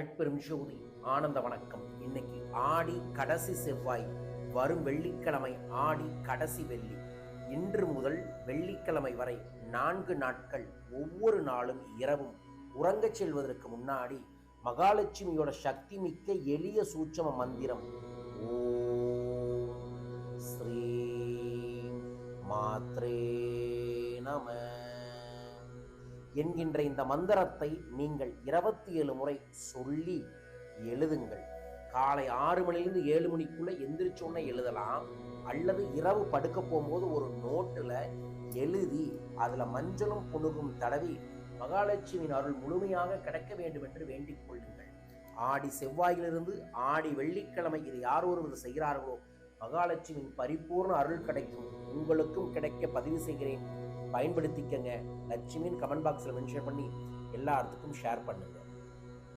அருட்பெரும் ஜோதி ஆனந்த வணக்கம். இன்னைக்கு ஆடி கடைசி செவ்வாய் வரும் வெள்ளிக்கிழமை ஆடி கடைசி வெள்ளி. இன்று முதல் வெள்ளிக்கிழமை வரை நான்கு நாட்கள் ஒவ்வொரு நாளும் இரவும் உறங்கச் செல்வதற்கு முன்னாடி மகாலட்சுமியோட சக்தி மிக்க எளிய சூட்சம மந்திரம். ஓம் ஸ்ரீ மாத்ரே நம. என்கின்ற இந்த மந்திரத்தை நீங்கள் இருபத்தி ஏழு முறை சொல்லி எழுதுங்கள். காலை ஆறு மணிலிருந்து ஏழு மணிக்குள்ள எந்திரிச்சோன்னே எழுதலாம். அல்லது இரவு படுக்க போகும்போது ஒரு நோட்டில் எழுதி அதில் மஞ்சளும் புணுகும் தடவி மகாலட்சுமியின் அருள் முழுமையாக கிடைக்க வேண்டும் என்று வேண்டிக் கொள்ளுங்கள். ஆடி செவ்வாயிலிருந்து ஆடி வெள்ளிக்கிழமை இது யார் ஒருவர் செய்கிறார்களோ மகாலட்சுமியின் பரிபூர்ண அருள் கிடைக்கும். உங்களுக்கும் கிடைக்க பதிவு செய்கிறேன். பயன்படுத்திக்கங்க. லட்சுமின்னு கமெண்ட் பாக்ஸில் மென்ஷன் பண்ணி எல்லாத்துக்கும் ஷேர் பண்ணுங்கள்